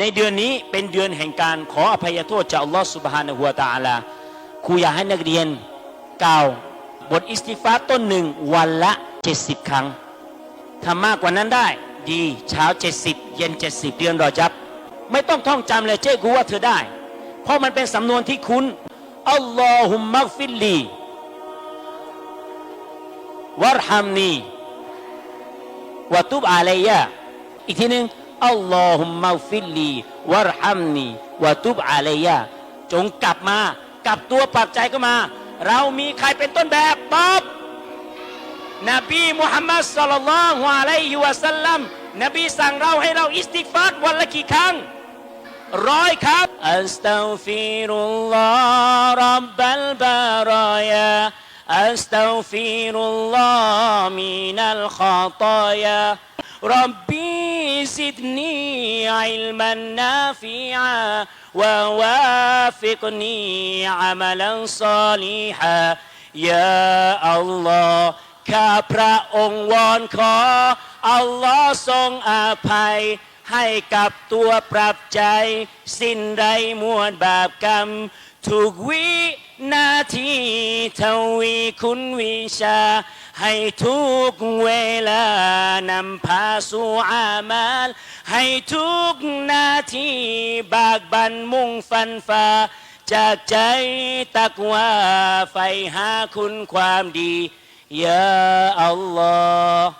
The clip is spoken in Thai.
ในเดือนนี้เป็นเดือนแห่งการขออภัยโทษจากอัลลอฮฺสุบฮานะฮูวะตะอาลาครูอยากให้นักเรียนกล่าวบทอิสติฟาต้นหนึ่งวันละ 70 ครั้งทำมากกว่านั้นได้ดีเช้า 70 เย็น 70 เดือนรอจับ ไม่ต้องท่องจำเลยเจ้กูว่าเธอได้ เพราะมันเป็นสำนวนที่คุ้นอัลลอฮุมมักฟิลลีวะรฮัมนีวะตุบอาลัยยะอีกทีหนึ่ง อัลลอฮุมมาฟิลลีวะรฮัมนีวะตุบอาเลยะจงกลับมากลับตัวปรับใจก็มา เรามีใครเป็นต้นแบบตอบนบีมุฮัมมัดสุลลัลฮุอะลัยฮิวะสัลลัมนบีสั่งเราให้เราอิสติกฟาดวันละกี่ครั้งร้อยครับอัสตัฆฟิรุลลอฮ์รับบัลบารายาอัสตัฆฟิรุลลอฮ์มินัลขอตายารับบี زدني علما نافعا ووافقني عملا صالحا يا الله ข้าพระองค์วอนขอ อัลลอฮ์ทรงอภัย ให้กับตัวปรับใจ สิ้นไรมวลบาปกรรม ทุกวินาทีทวีคุณวิชา ให้ทุกเวลา นำพาสู่อามาลให้ทุกนาทีบากบันมุ่งฟันฝ่าจากใจตักว่าไฟหาคุณความดียาอัลลอฮ์